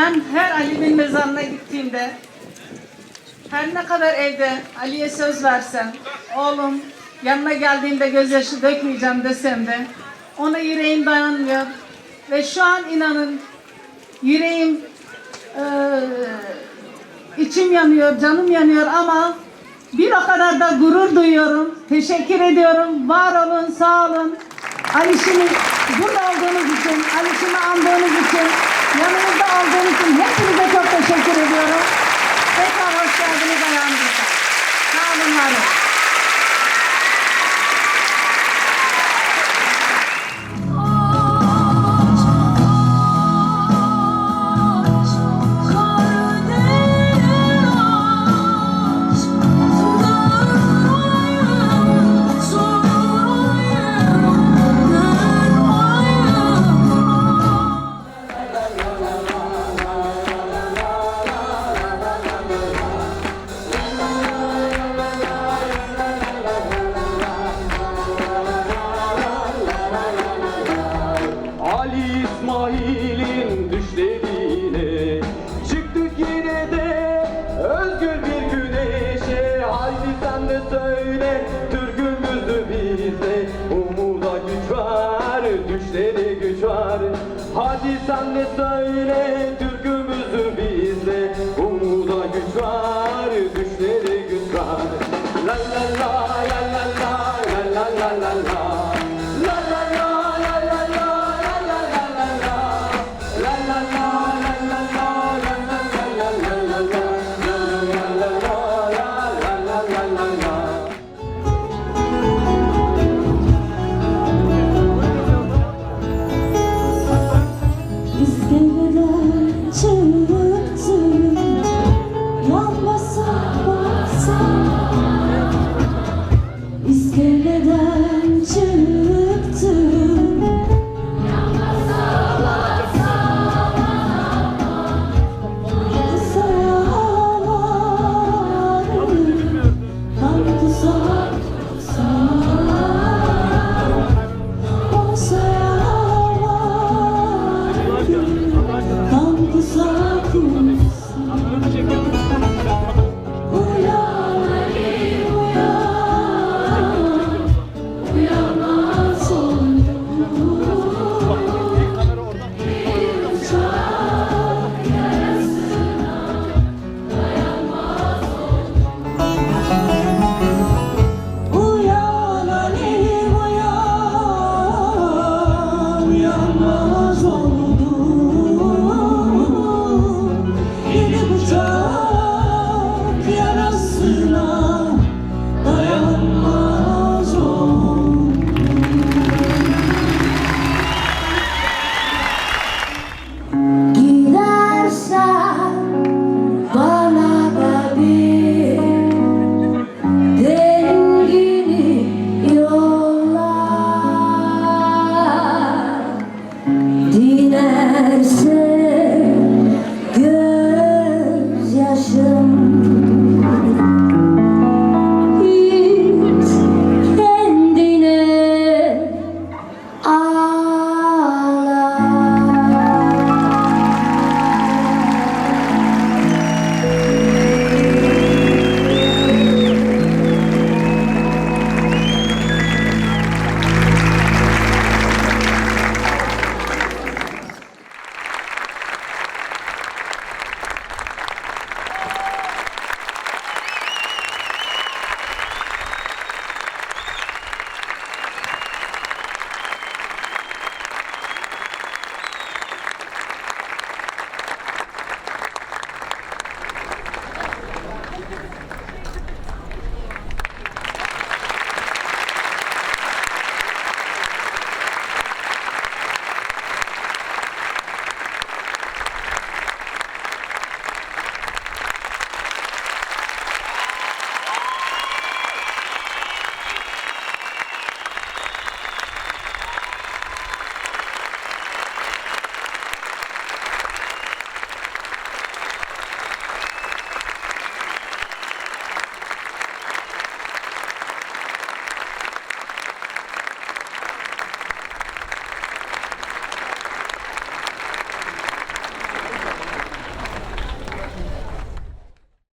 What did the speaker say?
Ben her Ali'nin mezarına gittiğimde her ne kadar evde Ali'ye söz versem, oğlum yanına geldiğinde gözyaşı dökmeyeceğim desem de ona yüreğim dayanmıyor. Ve şu an inanın yüreğim eee, içim yanıyor, canım yanıyor ama bir o kadar da gurur duyuyorum. Teşekkür ediyorum. Var olun, sağ olun. Alişim'i burada olduğunuz için, Alişim'i andığınız için, yanımızda olduğunuz için hepinize sen de söyle türkümüzü bizde Umuda güç var, düşleri güç var. La la la.